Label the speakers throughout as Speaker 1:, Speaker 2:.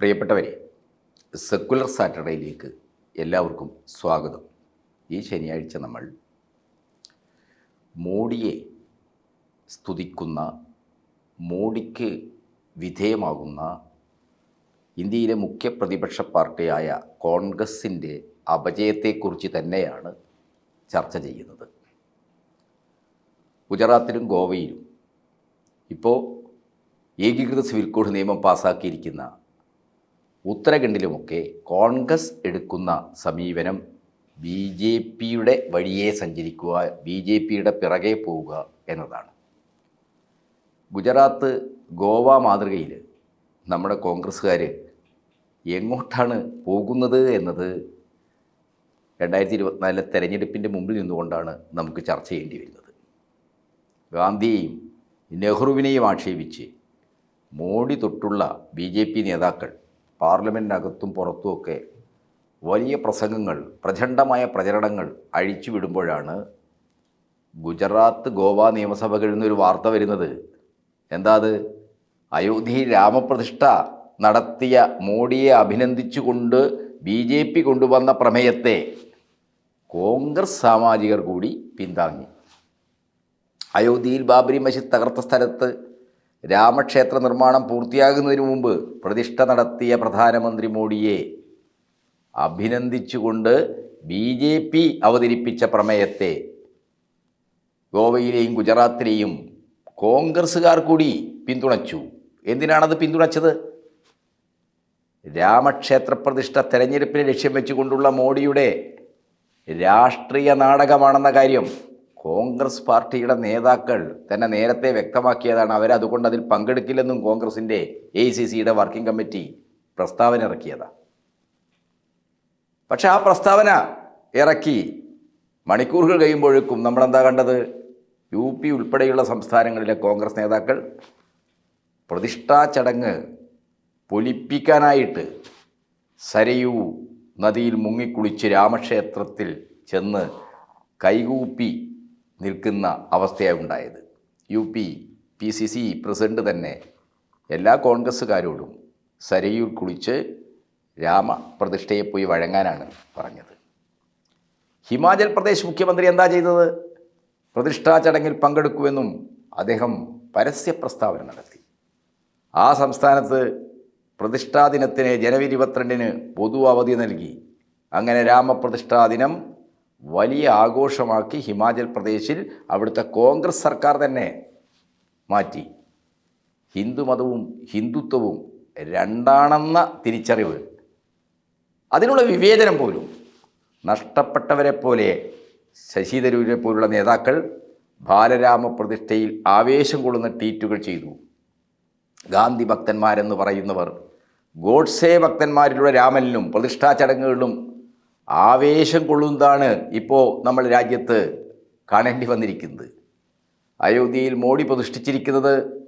Speaker 1: പ്രിയപ്പെട്ടവരെ സെക്കുലർ സാറ്റർഡേയിലേക്ക് എല്ലാവർക്കും സ്വാഗതം. ഈ ശനിയാഴ്ച നമ്മൾ മോഡിയെ സ്തുതിക്കുന്ന മോഡിക്ക് വിധേയമാകുന്ന ഇന്ത്യയിലെ മുഖ്യ പ്രതിപക്ഷ പാർട്ടിയായ കോൺഗ്രസിന്റെ അപജയത്തെക്കുറിച്ച് തന്നെയാണ് ചർച്ച ചെയ്യുന്നത്. ഗുജറാത്തിലും ഗോവയിലും ഇപ്പോൾ ഏകീകൃത സിവിൽ കോഡ് നിയമം പാസാക്കിയിരിക്കുന്ന ഉത്തരാഖണ്ഡിലുമൊക്കെ കോൺഗ്രസ് എടുക്കുന്ന സമീപനം ബി ജെ പിയുടെ വഴിയെ സഞ്ചരിക്കുക ബി ജെ പിയുടെ പിറകെ പോവുക എന്നതാണ്. ഗുജറാത്ത് ഗോവ മാതൃകയിൽ നമ്മുടെ കോൺഗ്രസ്സുകാർ എങ്ങോട്ടാണ് പോകുന്നത് എന്നത് രണ്ടായിരത്തി ഇരുപത്തിനാലിലെ തെരഞ്ഞെടുപ്പിന്റെ മുമ്പിൽ നിന്നുകൊണ്ടാണ് നമുക്ക് ചർച്ച ചെയ്യേണ്ടി വരുന്നത്. ഗാന്ധിയെയും നെഹ്റുവിനെയും ആക്ഷേപിച്ച് മോഡി തൊട്ടുള്ള ബി നേതാക്കൾ പാർലമെന്റിനകത്തും പുറത്തുമൊക്കെ വലിയ പ്രസംഗങ്ങൾ പ്രചണ്ഡമായ പ്രചരണങ്ങൾ അഴിച്ചു വിടുമ്പോഴാണ് ഗുജറാത്ത് ഗോവ നിയമസഭകളിൽ നിന്നൊരു വാർത്ത വരുന്നത്. എന്താ അത്? അയോധ്യയിൽ രാമപ്രതിഷ്ഠ നടത്തിയ മോഡിയെ അഭിനന്ദിച്ചുകൊണ്ട് ബി ജെ പി കൊണ്ടുവന്ന പ്രമേയത്തെ കോൺഗ്രസ് സാമാജികർ കൂടി പിന്താങ്ങി. അയോധ്യയിൽ ബാബരി മസ്ജിദ് തകർത്ത സ്ഥലത്ത് രാമക്ഷേത്ര നിർമ്മാണം പൂർത്തിയാകുന്നതിന് മുമ്പ് പ്രതിഷ്ഠ നടത്തിയ പ്രധാനമന്ത്രി മോഡിയെ അഭിനന്ദിച്ചുകൊണ്ട് ബി ജെ പി അവതരിപ്പിച്ച പ്രമേയത്തെ ഗോവയിലെയും ഗുജറാത്തിലെയും കോൺഗ്രസ്സുകാർ കൂടി പിന്തുണച്ചു. എന്തിനാണത് പിന്തുണച്ചത്? രാമക്ഷേത്ര പ്രതിഷ്ഠ തെരഞ്ഞെടുപ്പിനെ ലക്ഷ്യം വെച്ചുകൊണ്ടുള്ള മോഡിയുടെ രാഷ്ട്രീയ നാടകമാണെന്ന കാര്യം കോൺഗ്രസ് പാർട്ടിയുടെ നേതാക്കൾ തന്നെ നേരത്തെ വ്യക്തമാക്കിയതാണ് അവരതുകൊണ്ട് അതിൽ പങ്കെടുക്കില്ലെന്നും കോൺഗ്രസിന്റെ എ സി സിയുടെ വർക്കിംഗ് കമ്മിറ്റി പ്രസ്താവന ഇറക്കിയതാണ് പക്ഷെ ആ പ്രസ്താവന ഇറക്കി മണിക്കൂറുകൾ കഴിയുമ്പോഴേക്കും നമ്മളെന്താ കണ്ടത്? യു പി ഉൾപ്പെടെയുള്ള സംസ്ഥാനങ്ങളിലെ കോൺഗ്രസ് നേതാക്കൾ പ്രതിഷ്ഠാ ചടങ്ങ് പൊലിപ്പിക്കാനായിട്ട് സരയൂ നദിയിൽ മുങ്ങിക്കുളിച്ച് രാമക്ഷേത്രത്തിൽ ചെന്ന് കൈകൂപ്പി നിൽക്കുന്ന അവസ്ഥയാണ് ഉണ്ടായത്. U P P C C president തന്നെ എല്ലാ കോൺഗ്രസ്സുകാരോടും സരയൂർ കുളിച്ച് രാമപ്രതിഷ്ഠയെ പോയി വഴങ്ങാനാണ് പറഞ്ഞത്. ഹിമാചൽ പ്രദേശ് മുഖ്യമന്ത്രി എന്താ ചെയ്തത്? പ്രതിഷ്ഠാ ചടങ്ങിൽ പങ്കെടുക്കുമെന്നും അദ്ദേഹം പരസ്യ പ്രസ്താവന നടത്തി. ആ സംസ്ഥാനത്ത് പ്രതിഷ്ഠാ ദിനത്തിന് ജനുവരി ഇരുപത്തിരണ്ടിന് പൊതു അവധി നൽകി. അങ്ങനെ രാമപ്രതിഷ്ഠാ ദിനം വലിയ ആഘോഷമാക്കി ഹിമാചൽ പ്രദേശിൽ അവിടുത്തെ കോൺഗ്രസ് സർക്കാർ തന്നെ മാറ്റി. ഹിന്ദുമതവും ഹിന്ദുത്വവും രണ്ടാണെന്ന തിരിച്ചറിവ്. അതിനുള്ള വിവേചനം പോലും നഷ്ടപ്പെട്ടവരെ പോലെ ശശി തരൂരിനെ പോലുള്ള നേതാക്കൾ ബാലരാമ പ്രതിഷ്ഠയിൽ ആവേശം കൊള്ളുന്ന ട്വീറ്റുകൾ ചെയ്തു. ഗാന്ധി ഭക്തന്മാരെന്ന് പറയുന്നവർ ഗോഡ്സെ ഭക്തന്മാരിലുള്ള രാമനിലും പ്രതിഷ്ഠാ ചടങ്ങുകളിലും ആവേശം കൊള്ളുന്നതാണ് ഇപ്പോൾ നമ്മൾ രാജ്യത്ത് കാണേണ്ടി വന്നിരിക്കുന്നത്. അയോധ്യയിൽ മോഡി പ്രതിഷ്ഠിച്ചിരിക്കുന്നത്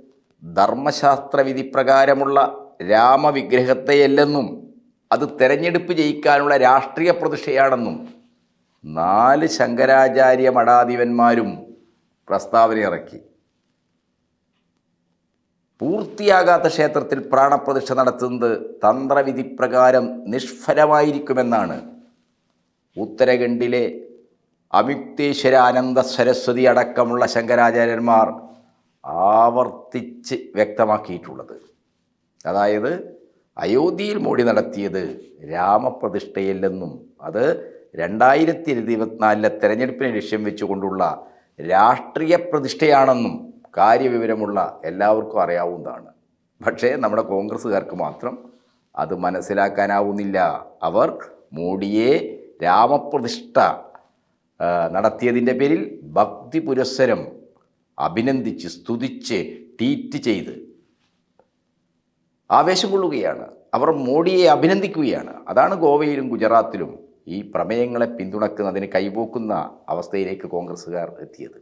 Speaker 1: ധർമ്മശാസ്ത്ര വിധി പ്രകാരമുള്ള രാമവിഗ്രഹത്തെയല്ലെന്നും അത് തെരഞ്ഞെടുപ്പ് ജയിക്കാനുള്ള രാഷ്ട്രീയ പ്രതിഷ്ഠയാണെന്നും നാല് ശങ്കരാചാര്യ മഠാധിപന്മാരും പ്രസ്താവന ഇറക്കി. പൂർത്തിയാകാത്ത ക്ഷേത്രത്തിൽ പ്രാണപ്രതിഷ്ഠ നടത്തുന്നത് തന്ത്രവിധി പ്രകാരം നിഷ്ഫലമായിരിക്കുമെന്നാണ് ഉത്തരാഖണ്ഡിലെ അമിക്തേശ്വരാനന്ദ സരസ്വതി അടക്കമുള്ള ശങ്കരാചാര്യന്മാർ ആവർത്തിച്ച് വ്യക്തമാക്കിയിട്ടുള്ളത്. അതായത് അയോധ്യയിൽ മോഡി നടത്തിയത് രാമപ്രതിഷ്ഠയല്ലെന്നും അത് രണ്ടായിരത്തി ഇരുപത്തിനാലിലെ തെരഞ്ഞെടുപ്പിനെ ലക്ഷ്യം വെച്ചുകൊണ്ടുള്ള രാഷ്ട്രീയ പ്രതിഷ്ഠയാണെന്നും കാര്യവിവരമുള്ള എല്ലാവർക്കും അറിയാവുന്നതാണ്. പക്ഷേ നമ്മുടെ കോൺഗ്രസ്സുകാർക്ക് മാത്രം അത് മനസ്സിലാക്കാനാവുന്നില്ല. അവർ മോഡിയെ രാമപ്രതിഷ്ഠ നടത്തിയതിന്റെ പേരിൽ ഭക്തി പുരസ്സരം അഭിനന്ദിച്ച് സ്തുതിച്ച് ട്വീറ്റ് ചെയ്ത് ആവേശം കൊള്ളുകയാണ്. അവർ മോഡിയെ അഭിനന്ദിക്കുകയാണ്. അതാണ് ഗോവയിലും ഗുജറാത്തിലും ഈ പ്രമേയങ്ങളെ പിന്തുണക്കുന്നതിന് കൈപോക്കുന്ന അവസ്ഥയിലേക്ക് കോൺഗ്രസ്സുകാർ എത്തിയത്.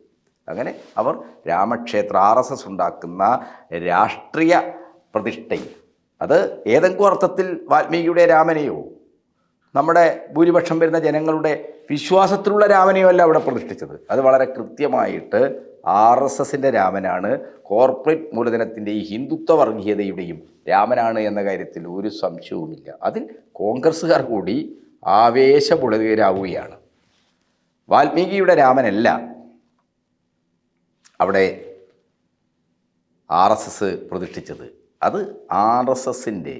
Speaker 1: അങ്ങനെ അവർ രാമക്ഷേത്ര ആർ എസ് എസ് ഉണ്ടാക്കുന്ന രാഷ്ട്രീയ പ്രതിഷ്ഠയിൽ. അത് ഏതെങ്കിലും അർത്ഥത്തിൽ വാൽമീകിയുടെ രാമനെയോ നമ്മുടെ ഭൂരിപക്ഷം വരുന്ന ജനങ്ങളുടെ വിശ്വാസത്തിലുള്ള രാമനെയുമല്ല അവിടെ പ്രതിഷ്ഠിച്ചത്. അത് വളരെ കൃത്യമായിട്ട് ആർ എസ് എസിന്റെ രാമനാണ് കോർപ്പറേറ്റ് മൂലധനത്തിന്റെയും ഹിന്ദുത്വ വർഗീയതയുടെയും രാമനാണ് എന്ന കാര്യത്തിൽ ഒരു സംശയവുമില്ല. അതിൽ കോൺഗ്രസ്സുകാർ കൂടി ആവേശപുളകരാവുകയാണ് വാൽമീകിയുടെ രാമനല്ല അവിടെ ആർ എസ് എസ് പ്രതിഷ്ഠിച്ചത്. അത് ആർ എസ് എസിന്റെ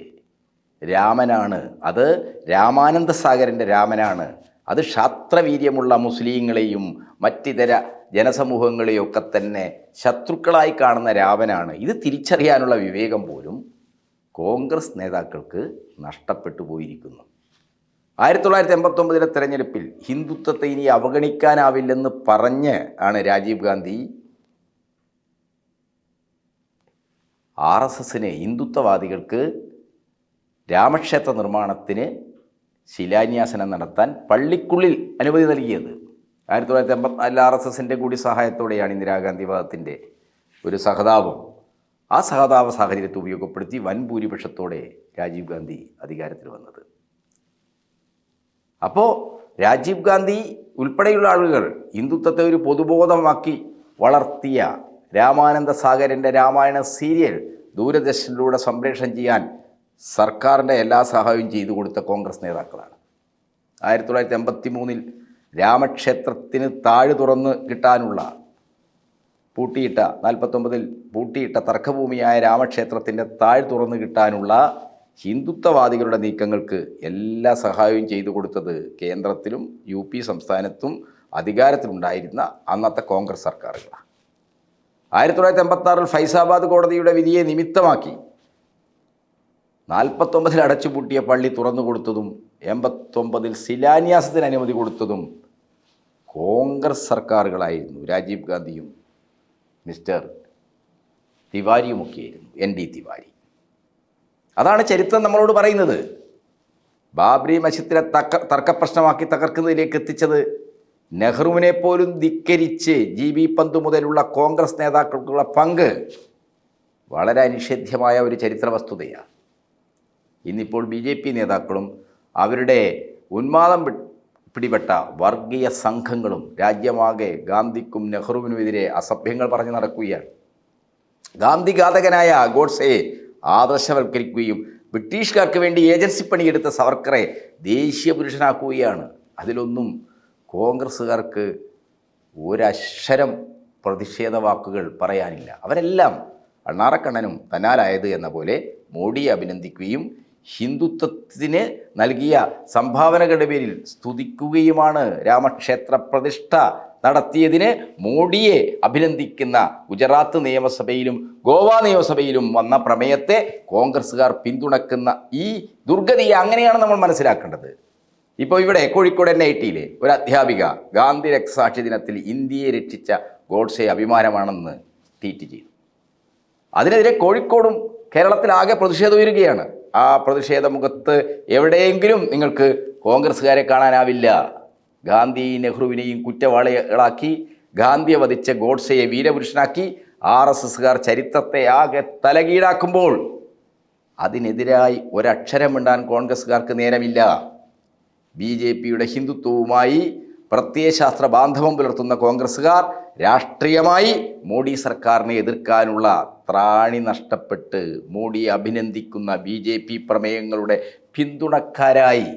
Speaker 1: രാമനാണ്. അത് രാമാനന്ദ സാഗരന്റെ രാമനാണ്. അത് ക്ഷാത്രവീര്യമുള്ള മുസ്ലിങ്ങളെയും മറ്റിതര ജനസമൂഹങ്ങളെയും ഒക്കെ തന്നെ ശത്രുക്കളായി കാണുന്ന രാമനാണ്. ഇത് തിരിച്ചറിയാനുള്ള വിവേകം പോലും കോൺഗ്രസ് നേതാക്കൾക്ക് നഷ്ടപ്പെട്ടു പോയിരിക്കുന്നു. ആയിരത്തി തൊള്ളായിരത്തി എൺപത്തൊമ്പതിലെ തെരഞ്ഞെടുപ്പിൽ ഹിന്ദുത്വത്തെ ഇനി അവഗണിക്കാനാവില്ലെന്ന് പറഞ്ഞ് ആണ് രാജീവ് ഗാന്ധി ആർ എസ് എസിന് ഹിന്ദുത്വവാദികൾക്ക് രാമക്ഷേത്ര നിർമ്മാണത്തിന് ശിലാന്യാസനം നടത്താൻ പള്ളിക്കുള്ളിൽ അനുമതി നൽകിയത്. ആയിരത്തി തൊള്ളായിരത്തി എൺപത്തിനാലിൽ ആർ എസ് എസിന്റെ കൂടി സഹായത്തോടെയാണ് ഇന്ദിരാഗാന്ധി വാദത്തിന്റെ ഒരു സഹതാപം. ആ സഹതാപ സാഹചര്യത്തെ ഉപയോഗപ്പെടുത്തി വൻ ഭൂരിപക്ഷത്തോടെ രാജീവ് ഗാന്ധി അധികാരത്തിൽ വന്നത്. അപ്പോൾ രാജീവ് ഗാന്ധി ഉൾപ്പെടെയുള്ള ആളുകൾ ഹിന്ദുത്വത്തെ ഒരു പൊതുബോധമാക്കി വളർത്തിയ രാമാനന്ദ സാഗരന്റെ രാമായണ സീരിയൽ ദൂരദർശനിലൂടെ സംപ്രേഷണം ചെയ്യാൻ സർക്കാരിന്റെ എല്ലാ സഹായവും ചെയ്തു കൊടുത്ത കോൺഗ്രസ് നേതാക്കളാണ്. ആയിരത്തി തൊള്ളായിരത്തി എൺപത്തി മൂന്നിൽ രാമക്ഷേത്രത്തിന് താഴ് തുറന്ന് കിട്ടാനുള്ള പൂട്ടിയിട്ട നാൽപ്പത്തൊമ്പതിൽ പൂട്ടിയിട്ട തർക്കഭൂമിയായ രാമക്ഷേത്രത്തിന്റെ താഴ് തുറന്ന് കിട്ടാനുള്ള ഹിന്ദുത്വവാദികളുടെ നീക്കങ്ങൾക്ക് എല്ലാ സഹായവും ചെയ്തു കൊടുത്തത് കേന്ദ്രത്തിലും യു പി സംസ്ഥാനത്തും അധികാരത്തിലുണ്ടായിരുന്ന അന്നത്തെ കോൺഗ്രസ് സർക്കാരുകളാണ്. ആയിരത്തി തൊള്ളായിരത്തി എൺപത്തി ഫൈസാബാദ് കോടതിയുടെ വിധിയെ നിമിത്തമാക്കി നാൽപ്പത്തൊമ്പതിൽ അടച്ചുപൂട്ടിയ പള്ളി തുറന്നു കൊടുത്തതും എൺപത്തൊമ്പതിൽ ശിലാന്യാസത്തിന് അനുമതി കൊടുത്തതും കോൺഗ്രസ് സർക്കാരുകളായിരുന്നു. രാജീവ് ഗാന്ധിയും മിസ്റ്റർ തിവാരിയുമൊക്കെയായിരുന്നു. N D Tiwari. അതാണ് ചരിത്രം നമ്മളോട് പറയുന്നത്. ബാബരി മസ്ജിദിനെ തക്ക തർക്കപ്രശ്നമാക്കി തകർക്കുന്നതിലേക്ക് എത്തിച്ചത് നെഹ്റുവിനെ പോലും ധിക്കരിച്ച് ജി ബി പന്ത് മുതലുള്ള കോൺഗ്രസ് നേതാക്കൾക്കുള്ള പങ്ക് വളരെ അനിഷേധ്യമായ ഒരു ചരിത്ര വസ്തുതയാണ് ഇന്നിപ്പോൾ ബി ജെ പി നേതാക്കളും അവരുടെ ഉന്മാദം പിടിപെട്ട വർഗീയ സംഘങ്ങളും രാജ്യമാകെ ഗാന്ധിക്കും നെഹ്റുവിനുമെതിരെ അസഭ്യങ്ങൾ പറഞ്ഞു നടക്കുകയാണ്. ഗാന്ധി ഘാതകനായ ഗോഡ്സയെ ആദർശവൽക്കരിക്കുകയും ബ്രിട്ടീഷുകാർക്ക് വേണ്ടി ഏജൻസി പണിയെടുത്ത സവർക്കറെ ദേശീയ പുരുഷനാക്കുകയാണ്. അതിലൊന്നും കോൺഗ്രസ്സുകാർക്ക് ഒരക്ഷരം പ്രതിഷേധ വാക്കുകൾ പറയാനില്ല. അവരെല്ലാം അണ്ണാറക്കണ്ണനും തന്നാലായത് എന്ന പോലെ മോഡിയെ അഭിനന്ദിക്കുകയും ഹിന്ദുത്വത്തിന് നൽകിയ സംഭാവനകളുടെ പേരിൽ സ്തുതിക്കുകയുമാണ് രാമക്ഷേത്ര പ്രതിഷ്ഠ നടത്തിയതിന് മോഡിയെ അഭിനന്ദിക്കുന്ന ഗുജറാത്ത് നിയമസഭയിലും ഗോവ നിയമസഭയിലും വന്ന പ്രമേയത്തെ കോൺഗ്രസ്സുകാർ പിന്തുണക്കുന്ന ഈ ദുർഗതിയെ അങ്ങനെയാണ് നമ്മൾ മനസ്സിലാക്കേണ്ടത്. ഇപ്പോൾ ഇവിടെ കോഴിക്കോട് എൻ ഐ ടിയിലെ ഒരു അധ്യാപിക ഗാന്ധി രക്തസാക്ഷി ദിനത്തിൽ ഇന്ത്യയെ രക്ഷിച്ച ഗോഡ്സെ അഭിമാനമാണെന്ന് ട്വീറ്റ് ചെയ്തു. അതിനെതിരെ കോഴിക്കോടും കേരളത്തിലാകെ പ്രതിഷേധം ഉയരുകയാണ്. ആ പ്രതിഷേധ മുഖത്ത് എവിടെയെങ്കിലും നിങ്ങൾക്ക് കോൺഗ്രസ്സുകാരെ കാണാനാവില്ല. ഗാന്ധി നെഹ്റുവിനെയും കുറ്റവാളികളാക്കി ഗാന്ധിയെ വധിച്ച ഗോഡ്സയെ വീരപുരുഷനാക്കി ആർ എസ് എസ്സുകാർ ചരിത്രത്തെ ആകെ തലകീഴാക്കുമ്പോൾ അതിനെതിരായി ഒരക്ഷരം മിണ്ടാൻ കോൺഗ്രസ്സുകാർക്ക് നേരമില്ല. ബി ജെ പിയുടെ ഹിന്ദുത്വവുമായി പ്രത്യയശാസ്ത്ര ബാന്ധവം പുലർത്തുന്ന കോൺഗ്രസ്സുകാർ രാഷ്ട്രീയമായി മോഡി സർക്കാരിനെ എതിർക്കാനുള്ള ത്രാണി നഷ്ടപ്പെട്ട് മോഡി അഭിനന്ദിക്കുന്ന ബി ജെ പി പ്രമേയങ്ങളുടെ പിന്തുണക്കാരായി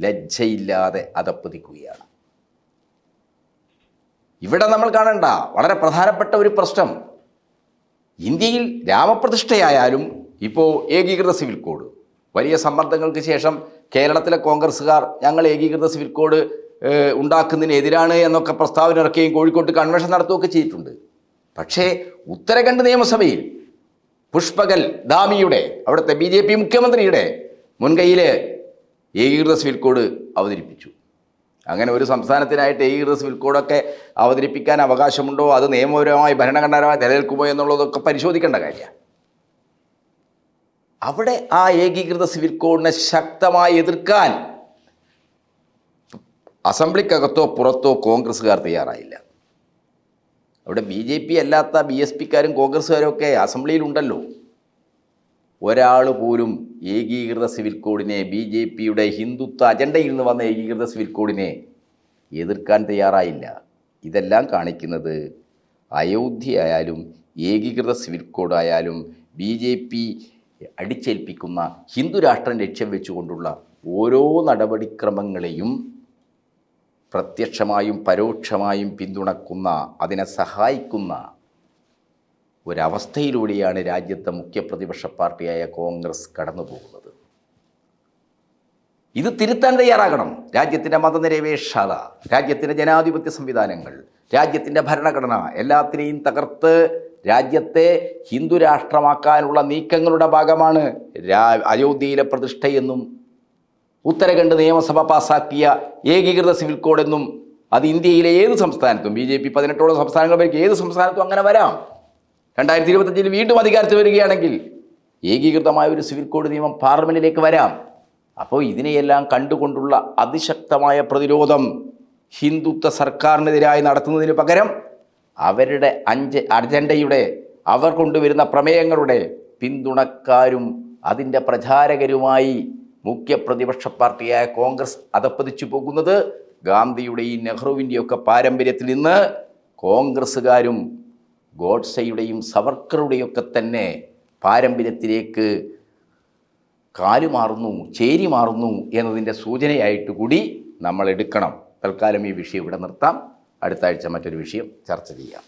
Speaker 1: ലജ്ജയില്ലാതെ അതപ്പതിക്കുകയാണ്. ഇവിടെ നമ്മൾ കാണണ്ട വളരെ പ്രധാനപ്പെട്ട ഒരു പ്രശ്നം. ഇന്ത്യയിൽ രാമപ്രതിഷ്ഠയായാലും ഇപ്പോൾ ഏകീകൃത സിവിൽ കോഡ്. വലിയ സമ്മർദ്ദങ്ങൾക്ക് ശേഷം കേരളത്തിലെ കോൺഗ്രസ്സുകാർ ഞങ്ങൾ ഏകീകൃത സിവിൽ കോഡ് ഉണ്ടാക്കുന്നതിനെതിരാണ് എന്നൊക്കെ പ്രസ്താവന ഇറക്കുകയും കോഴിക്കോട്ട് കൺവെൻഷൻ നടത്തുകയൊക്കെ ചെയ്തിട്ടുണ്ട്. പക്ഷേ ഉത്തരാഖണ്ഡ് നിയമസഭയിൽ പുഷ്പകൽ ധാമിയുടെ അവിടുത്തെ ബി ജെ പി മുഖ്യമന്ത്രിയുടെ മുൻകൈയിൽ ഏകീകൃത സിവിൽ കോഡ് അവതരിപ്പിച്ചു. അങ്ങനെ ഒരു സംസ്ഥാനത്തിനായിട്ട് ഏകീകൃത സിവിൽ കോഡൊക്കെ അവതരിപ്പിക്കാൻ അവകാശമുണ്ടോ? അത് നിയമപരമായി ഭരണഘടനാപരമായി നിലനിൽക്കുമോ എന്നുള്ളതൊക്കെ പരിശോധിക്കേണ്ട കാര്യമാണ്. അവിടെ ആ ഏകീകൃത സിവിൽ കോഡിനെ ശക്തമായി എതിർക്കാൻ അസംബ്ലിക്കകത്തോ പുറത്തോ കോൺഗ്രസ്സുകാർ തയ്യാറായില്ല. അവിടെ ബി ജെ പി അല്ലാത്ത ബി എസ് പിക്കാരും കോൺഗ്രസ്സുകാരും ഒക്കെ അസംബ്ലിയിലുണ്ടല്ലോ. ഒരാൾ പോലും ഏകീകൃത സിവിൽ കോഡിനെ ബി ജെ പിയുടെ ഹിന്ദുത്വ അജണ്ടയിൽ നിന്ന് വന്ന ഏകീകൃത സിവിൽ കോഡിനെ എതിർക്കാൻ തയ്യാറായില്ല. ഇതെല്ലാം കാണിക്കുന്നത് അയോധ്യ ആയാലും ഏകീകൃത സിവിൽ കോഡായാലും ബി ജെ പി അടിച്ചേൽപ്പിക്കുന്ന ഹിന്ദു രാഷ്ട്രം ലക്ഷ്യം വെച്ചുകൊണ്ടുള്ള ഓരോ നടപടിക്രമങ്ങളെയും പ്രത്യക്ഷമായും പരോക്ഷമായും പിന്തുണക്കുന്ന അതിനെ സഹായിക്കുന്ന ഒരവസ്ഥയിലൂടെയാണ് രാജ്യത്തെ മുഖ്യ പ്രതിപക്ഷ പാർട്ടിയായ കോൺഗ്രസ് കടന്നു പോകുന്നത് ഇത് തിരുത്താൻ തയ്യാറാകണം. രാജ്യത്തിന്റെ മതനിരപേക്ഷത രാജ്യത്തിന്റെ ജനാധിപത്യ സംവിധാനങ്ങൾ രാജ്യത്തിന്റെ ഭരണഘടന എല്ലാത്തിനെയും തകർത്ത് രാജ്യത്തെ ഹിന്ദു രാഷ്ട്രമാക്കാനുള്ള നീക്കങ്ങളുടെ ഭാഗമാണ് അയോധ്യയിലെ പ്രതിഷ്ഠയെന്നും ഉത്തരാഖണ്ഡ് നിയമസഭ പാസാക്കിയ ഏകീകൃത സിവിൽ കോഡ് എന്നും അത് ഇന്ത്യയിലെ ഏത് സംസ്ഥാനത്തും ബി ജെ പി പതിനെട്ടോളം സംസ്ഥാനങ്ങൾ വരെയും ഏത് സംസ്ഥാനത്തും അങ്ങനെ വരാം. രണ്ടായിരത്തി ഇരുപത്തഞ്ചിൽ വീണ്ടും അധികാരത്തിൽ വരികയാണെങ്കിൽ ഏകീകൃതമായ ഒരു സിവിൽ കോഡ് നിയമം പാർലമെന്റിലേക്ക് വരാം. അപ്പോൾ ഇതിനെയെല്ലാം കണ്ടുകൊണ്ടുള്ള അതിശക്തമായ പ്രതിരോധം ഹിന്ദുത്വ സർക്കാരിനെതിരായി നടത്തുന്നതിന് പകരം അവരുടെ അഞ്ച് അജണ്ടയുടെ അവർ കൊണ്ടുവരുന്ന പ്രമേയങ്ങളുടെ പിന്തുണക്കാരും അതിന്റെ പ്രചാരകരുമായി മുഖ്യ പ്രതിപക്ഷ പാർട്ടിയായ കോൺഗ്രസ് അതപ്പതിച്ചു പോകുന്നത് ഗാന്ധിയുടെയും നെഹ്റുവിന്റെയൊക്കെ പാരമ്പര്യത്തിൽ നിന്ന് കോൺഗ്രസ്സുകാരും ഗോഡ്സെയുടെയും സവർക്കറുടെയൊക്കെ തന്നെ പാരമ്പര്യത്തിലേക്ക് കാലുമാറുന്നു ചേരി മാറുന്നു എന്നതിന്റെ സൂചനയായിട്ട് കൂടി നമ്മൾ എടുക്കണം തൽക്കാലം ഈ വിഷയം ഇവിടെ നിർത്താം. അടുത്ത ആഴ്ച മറ്റൊരു വിഷയം ചർച്ച ചെയ്യാം.